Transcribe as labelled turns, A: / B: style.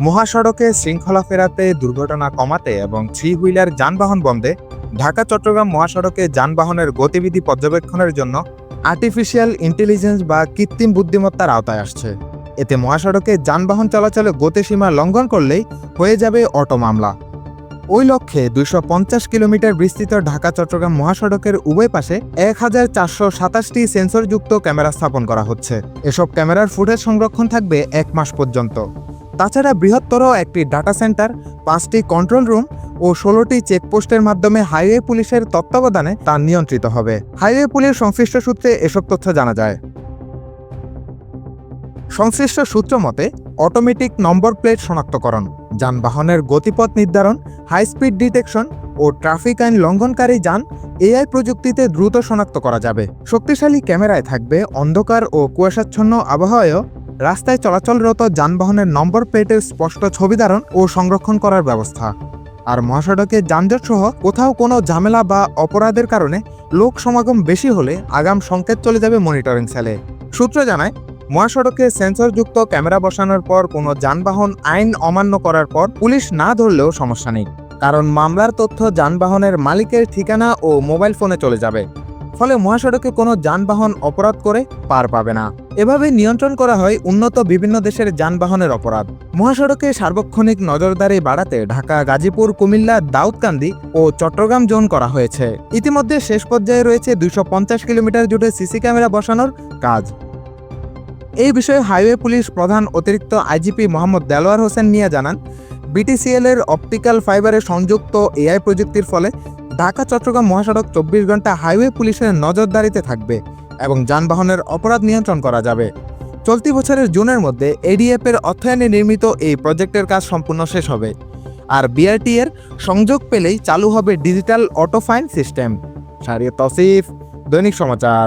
A: মহাসড়কে শৃঙ্খলা ফেরাতে দুর্ঘটনা কমাতে এবং থ্রি হুইলার যানবাহন বন্ধে ঢাকা, চট্টগ্রাম মহাসড়কে যানবাহনের গতিবিধি পর্যবেক্ষণের জন্য আর্টিফিশিয়াল ইন্টেলিজেন্স বা কৃত্রিম বুদ্ধিমত্তার আওতায় আসছে। এতে মহাসড়কে যানবাহন চলাচলে গতিসীমা লঙ্ঘন করলেই হয়ে যাবে অটো মামলা। ওই লক্ষ্যে দুইশো পঞ্চাশ কিলোমিটার বিস্তৃত ঢাকা, চট্টগ্রাম মহাসড়কের উভয় পাশে এক হাজার চারশো সাতাশটি সেন্সরযুক্ত ক্যামেরা স্থাপন করা হচ্ছে। এসব ক্যামেরার ফুটেজ সংরক্ষণ থাকবে এক মাস পর্যন্ত। তাছাড়া বৃহত্তর একটি ডাটা সেন্টার পাঁচটি কন্ট্রোল রুম ও ষোলোটি চেকপোস্টের মাধ্যমে হাইওয়ে পুলিশের তত্ত্বাবধানে তা নিয়ন্ত্রিত হবে। হাইওয়ে পুলিশ সংশ্লিষ্ট সূত্রে এসব তথ্য জানা যায়। সংশ্লিষ্ট সূত্র মতে অটোমেটিক নম্বর প্লেট শনাক্তকরণ, যানবাহনের গতিপথ নির্ধারণ হাই স্পিড ডিটেকশন ও ট্রাফিক আইন লঙ্ঘনকারী যান এআই প্রযুক্তিতে দ্রুত শনাক্ত করা যাবে। শক্তিশালী ক্যামেরায় থাকবে অন্ধকার ও কুয়াশাচ্ছন্ন আবহাওয়ায়ও রাস্তায় চলাচলরত যানবাহনের নম্বর প্লেটের স্পষ্ট ছবি ধারণ ও সংরক্ষণ করার ব্যবস্থা। আর মহাসড়কে যানজট সহ কোথাও কোনো ঝামেলা বা অপরাধের কারণে লোক সমাগম বেশি হলে আগাম সংকেত চলে যাবে মনিটরিং সেলে। সূত্র জানায়, মহাসড়কে সেন্সরযুক্ত ক্যামেরা বসানোর পর কোনো যানবাহন আইন অমান্য করার পর পুলিশ না ধরলেও সমস্যা নেই। কারণ মামলার তথ্য যানবাহনের মালিকের ঠিকানা ও মোবাইল ফোনে চলে যাবে। ফলে মহাসড়কে কোনো যানবাহন অপরাধ করে পার পাবে না। এভাবে নিয়ন্ত্রণ করা হয় উন্নত বিভিন্ন দেশের যানবাহনের অপরাধ। মহাসড়কে সার্বক্ষণিক নজরদারি বাড়াতে ঢাকা, গাজীপুর, কুমিল্লা, দাউদকান্দি ও চট্টগ্রাম জোন করা হয়েছে। ইতিমধ্যে শেষ পর্যায়ে রয়েছে দুইশো পঞ্চাশ কিলোমিটার জুড়ে সিসি ক্যামেরা বসানোর কাজ। এই বিষয়ে হাইওয়ে পুলিশ প্রধান অতিরিক্ত আইজিপি মোহাম্মদ দেলোয়ার হোসেন মিয়া জানান, বিটিসিএল এর অপটিক্যাল ফাইবারে সংযুক্ত এআই প্রযুক্তির ফলে ঢাকা, চট্টগ্রাম মহাসড়ক চব্বিশ ঘণ্টা হাইওয়ে পুলিশের নজরদারিতে থাকবে এবং যানবাহনের অপরাধ নিয়ন্ত্রণ করা যাবে। চলতি বছরের জুনের মধ্যে এডিএফ এর অর্থায়নে নির্মিত এই প্রজেক্টের কাজ সম্পূর্ণ শেষ হবে। আর বিআরটি এর সংযোগ পেলেই চালু হবে ডিজিটাল অটো ফাইন সিস্টেম। সারিয়ে তসিফ, দৈনিক সমাচার।